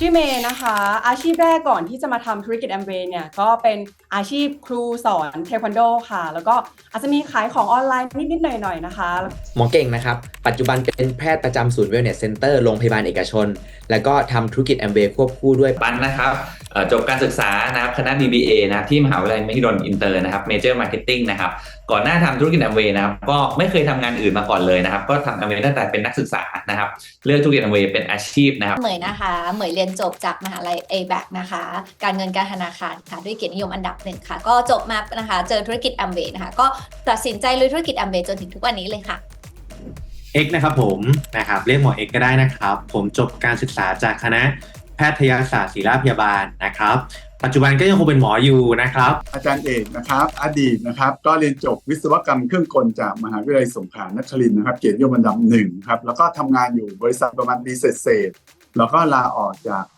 ชื่อเมย์นะคะ อาชีพแรกก่อนที่จะมาทำธุรกิจแอมเวย์เนี่ยก็เป็นอาชีพครูสอนเทควันโดค่ะ แล้วก็อาจจะมีขายของออนไลน์นิด ๆ หน่อย ๆ นะคะ หมอเก่งนะครับ ปัจจุบันเป็นแพทย์ประจำศูนย์เวลเนสเซ็นเตอร์โรงพยาบาลเอกชน แล้วก็ทำธุรกิจแอมเวย์ควบคู่ด้วยปันนะครับเอ่อจบการศึกษานะครับคณะ BBA นะครับที่มหาวิทยาลัยมหิดลอินเตอร์นะครับเมเจอร์มาร์เก็ตติ้งนะครับก่อนหน้าทำธุรกิจแอมเวย์นะครับก็ไม่เคยทำงานอื่นมาก่อนเลยนะครับ ก็ทำแอมเวย์ตั้งแต่เป็นนักศึกษานะครับเลือกธุรกิจแอมเวย์เป็นอาชีพนะครับเหมยนะคะเหมยเรียนจบจากมหาลัย a b a c นะคะ การเงินการธนาคารค่ะด้วยเกียรตินิยมอันดับหนึ่งค่ะ ก็จบมานะคะ เจอธุรกิจ a m w a y นะคะ ก็ตัดสินใจลุยธุรกิจ a m w a y จนถึงทุกวันนี้เลยค่ะเอกนะครับผมนะครับเรียกหมอเอกก็ได้นะครับ ผมจบการศึกษาจากคณะแพทยศาสตร์ศิริราชพยาบาลนะครับ ปัจจุบันก็ยังคงเป็นหมออยู่นะครับ อาจารย์เอกนะครับ อดีตนะครับ ก็เรียนจบวิศวกรรมเครื่องกลจากมหาวิทยาลัยสงขลานครินทร์นะครับ เกียรตินิยมอันดับหนึ่งครับแล้วก็ทำงานอยู่บริษัทประมาณปีเศษๆแล้วก็ลาออกจากอ่า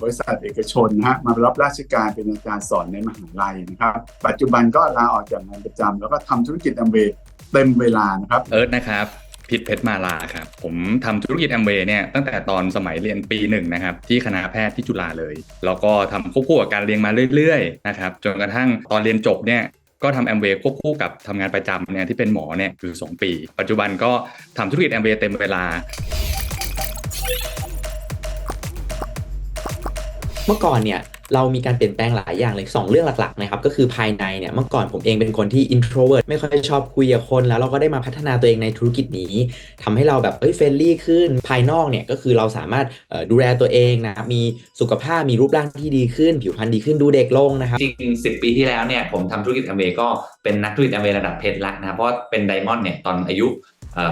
บริษัทเอกชนนะฮะมารับราชการเป็นอาจารย์สอนในมหาลัยนะครับ ปัจจุบันก็ลาออกจากงานประจำแล้วก็ทำธุรกิจแอมเวย์เต็มเวลานะครับ เอิร์ธนะครับพิษเพชรมาลาครับผมทำธุรกิจแอมเวย์เนี่ยตั้งแต่ตอนสมัยเรียนปีหนึ่งนะครับที่คณะแพทย์ที่จุฬาเลย แล้วก็ทำควบคู่กับการเรียนมาเรื่อยๆนะครับจนกระทั่งตอนเรียนจบเนี่ยก็ทำแอมเวย์ควบคู่กับทำงานประจำเนี่ยที่เป็นหมอเนี่ยคือ2ปี ปัจจุบันก็ทำธุรกิจแอมเวย์เต็มเวลา เมื่อก่อนเนี่ยเรามีการเปลี่ยนแปลงหลายอย่างเลยสองเรื่องหลักๆนะครับก็คือภายในเนี่ยเมื่อก่อนผมเองเป็นคนที่ introvert ไม่ค่อยชอบคุยกับคน แล้วเราก็ได้มาพัฒนาตัวเองในธุรกิจนี้ทำให้เราแบบเอ้ยเฟรนลี่ขึ้นภายนอกเนี่ยก็คือเราสามารถดูแลตัวเองนะมีสุขภาพมีรูปร่างที่ดีขึ้น ผิวพรรณดีขึ้นดูเด็กลงนะครับจริงๆ10 ปีที่แล้วเนี่ยผมทำธุรกิจแอมเวก็เป็นนักธุรกิจแอมเวระดับเพชรละนะครับเพราะเป็นไดมอนด์เนี่ยตอนอายุ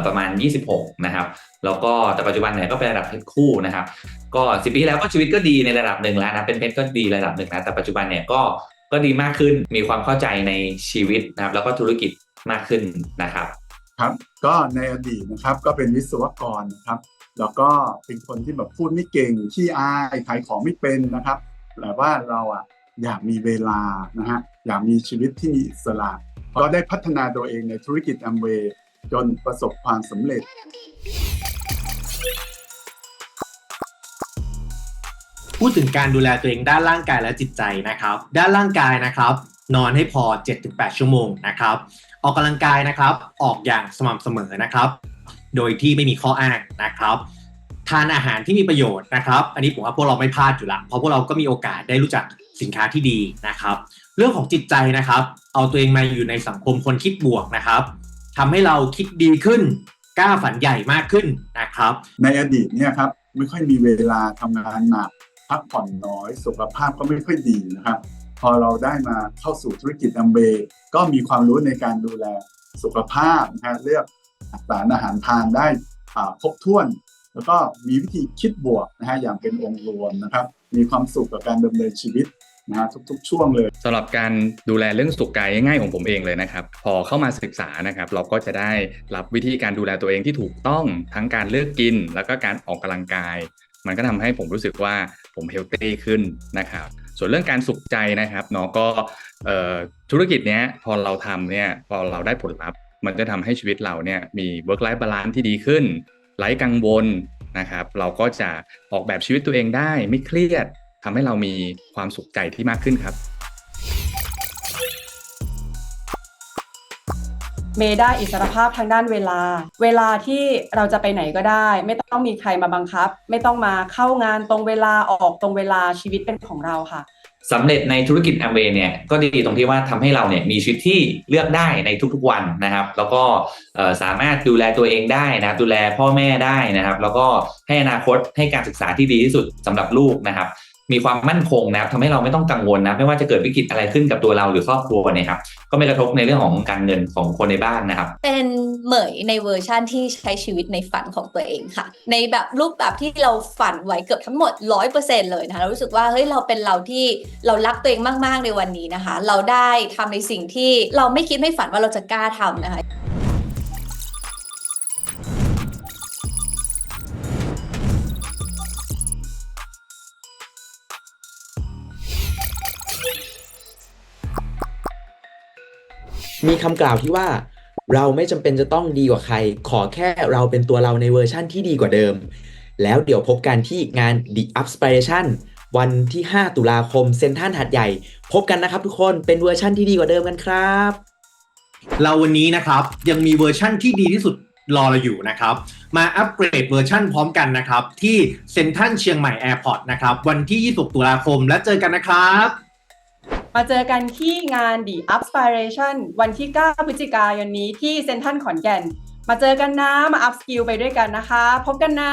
ประมาณ 26 นะครับ แล้วก็แต่ปัจจุบันเนี่ยก็เป็นระดับเพชรคู่นะครับ ก็สิปีที่แล้วก็ชีวิตก็ดีในระดับหนึ่งแล้วนะ เป็นเพชรก็ดีระดับหนึ่งนะ แต่ปัจจุบันเนี่ยก็ก็ดีมากขึ้น มีความเข้าใจในชีวิตนะครับ แล้วก็ธุรกิจมากขึ้นนะครับ ครับ ก็ในอดีตนะครับ ก็เป็นวิศวกรนะครับ แล้วก็เป็นคนที่แบบพูดไม่เก่ง ขี้อาย ขายของไม่เป็นนะครับ แต่ว่าเราอะอยากมีเวลานะฮะ อยากมีชีวิตที่มีอิสระ ก็ได้พัฒนาตัวเองในธุรกิจแอมเวย์ จนประสบความสำเร็จ พูดถึงการดูแลตัวเองด้านร่างกายและจิตใจนะครับ ด้านร่างกายนะครับ นอนให้พอ 7-8 ชั่วโมงนะครับ ออกกำลังกายนะครับ ออกอย่างสม่ำเสมอนะครับ โดยที่ไม่มีข้ออ้างนะครับทานอาหารที่มีประโยชน์นะครับ อันนี้ผมว่าพวกเราไม่พลาดอยู่ละ เพราะพวกเราก็มีโอกาสได้รู้จักสินค้าที่ดีนะครับ เรื่องของจิตใจนะครับ เอาตัวเองมาอยู่ในสังคมคนคิดบวกนะครับ ทำให้เราคิดดีขึ้นกล้าฝันใหญ่มากขึ้นนะครับ ในอดีตเนี่ยครับไม่ค่อยมีเวลาทำงานหนักพักผ่อนน้อย สุขภาพก็ไม่ค่อยดีนะครับ พอเราได้มาเข้าสู่ธุรกิจอัมเบก็มีความรู้ในการดูแลสุขภาพนะฮะเลือกสารอาหารทานได้ครบถ้วน แล้วก็มีวิธีคิดบวกนะฮะอย่างเป็นองค์รวมนะครับ มีความสุขกับการดำเนินชีวิต นะฮะทุกๆ ช่วงเลยสำหรับการดูแลเรื่องสุขกายง่ายๆของผมเองเลยนะครับพอเข้ามาศึกษานะครับเราก็จะได้รับวิธีการดูแลตัวเองที่ถูกต้องทั้งการเลือกกิน แล้วก็การออกกำลังกาย มันก็ทำให้ผมรู้สึกว่าผมเฮลตี้ขึ้นนะครับส่วนเรื่องการสุขใจนะครับเนาะก็ธุรกิจเนี้ยพอเราทำเนี่ยพอเราได้ผลลัพธ์ มันจะทำให้ชีวิตเราเนี่ยมี work life balance ที่ดีขึ้นไร้กังวลนะครับเราก็จะออกแบบชีวิตตัวเองได้ไม่เครียด ทำให้เรามีความสุขใจที่มากขึ้นครับ เมย์ได้อิสรภาพทางด้านเวลา เวลาที่เราจะไปไหนก็ได้ ไม่ต้องมีใครมาบังคับ ไม่ต้องมาเข้างานตรงเวลาออกตรงเวลาชีวิตเป็นของเราค่ะสำเร็จในธุรกิจแอมเวย์เนี่ยก็ดีตรงที่ว่าทำให้เราเนี่ยมีชีวิตที่เลือกได้ในทุกๆวันนะครับ แล้วก็เอ่อสามารถดูแลตัวเองได้นะครับดูแลพ่อแม่ได้นะครับ แล้วก็ให้อนาคตให้การศึกษาที่ดีที่สุดสำหรับลูกนะครับ มีความมั่นคงนะครับทำให้เราไม่ต้องกังวลนะ ไม่ว่าจะเกิดวิกฤตอะไรขึ้นกับตัวเราหรือครอบครัวเนี่ยครับก็ไม่กระทบในเรื่องของการเงินของคนในบ้านนะครับ เป็นเหมยในเวอร์ชั่นที่ใช้ชีวิตในฝันของตัวเองค่ะ ในแบบรูปแบบที่เราฝันไว้เกือบทั้งหมด 100%เลยนะคะเรารู้สึกว่าเฮ้ยเราเป็นเราที่เรารักตัวเองมาก ๆ ในวันนี้นะคะ เราได้ทำในสิ่งที่เราไม่คิดไม่ฝันว่าเราจะกล้าทำนะคะ มีคำกล่าวที่ว่าเราไม่จำเป็นจะต้องดีกว่าใคร ขอแค่เราเป็นตัวเราในเวอร์ชั่นที่ดีกว่าเดิม แล้วเดี๋ยวพบกันที่งาน The Upspiration วันที่ 5 ตุลาคมเซ็นทรัลหัดใหญ่ พบกันนะครับทุกคนเป็นเวอร์ชั่นที่ดีกว่าเดิมกันครับ เราวันนี้นะครับยังมีเวอร์ชั่นที่ดีที่สุดรอเราอยู่นะครับ มาอัปเกรดเวอร์ชั่นพร้อมกันนะครับ ที่เซ็นทรัลเชียงใหม่แอร์พอร์ตนะครับ วันที่26ตุลาคมและเจอกันนะครับ มาเจอกันที่งาน The Upspiration วันที่ 9 พฤศจิกายนนี้ที่เซ็นทรัลขอนแก่น มาเจอกันนะ มาอัพสกิลไปด้วยกันนะคะ พบกันนะ